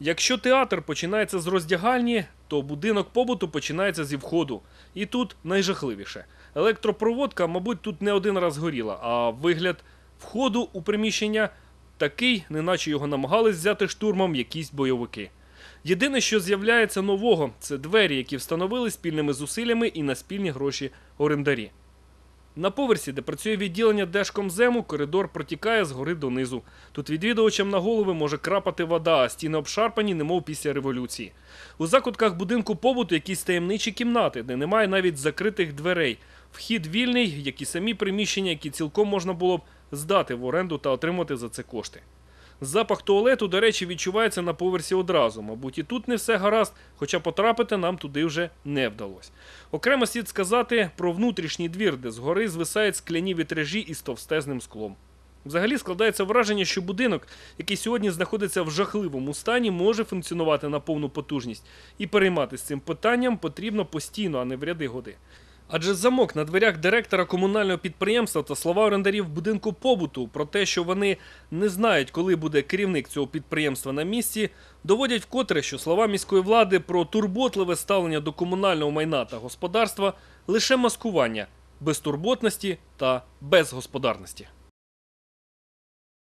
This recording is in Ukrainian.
Якщо театр починається з роздягальні, то будинок побуту починається зі входу. І тут найжахливіше. Електропроводка, мабуть, тут не один раз горіла, а вигляд входу у приміщення такий, неначе його намагались взяти штурмом якісь бойовики. Єдине, що з'являється нового, це двері, які встановили спільними зусиллями і на спільні гроші орендарі. На поверсі, де працює відділення Держкомзему, коридор протікає згори донизу. Тут відвідувачам на голови може крапати вода, а стіни обшарпані, немов після революції. У закутках будинку побуту якісь таємничі кімнати, де немає навіть закритих дверей. Вхід вільний, як і самі приміщення, які цілком можна було б здати в оренду та отримати за це кошти. Запах туалету, до речі, відчувається на поверсі одразу. Мабуть, і тут не все гаразд, хоча потрапити нам туди вже не вдалося. Окремо слід сказати про внутрішній двір, де згори звисають скляні вітражі із товстезним склом. Взагалі складається враження, що будинок, який сьогодні знаходиться в жахливому стані, може функціонувати на повну потужність, і перейматися цим питанням потрібно постійно, а не в ряди годи. Адже замок на дверях директора комунального підприємства та слова орендарів будинку побуту про те, що вони не знають, коли буде керівник цього підприємства на місці, доводять вкотре, що слова міської влади про турботливе ставлення до комунального майна та господарства лише маскування безтурботності та безгосподарності.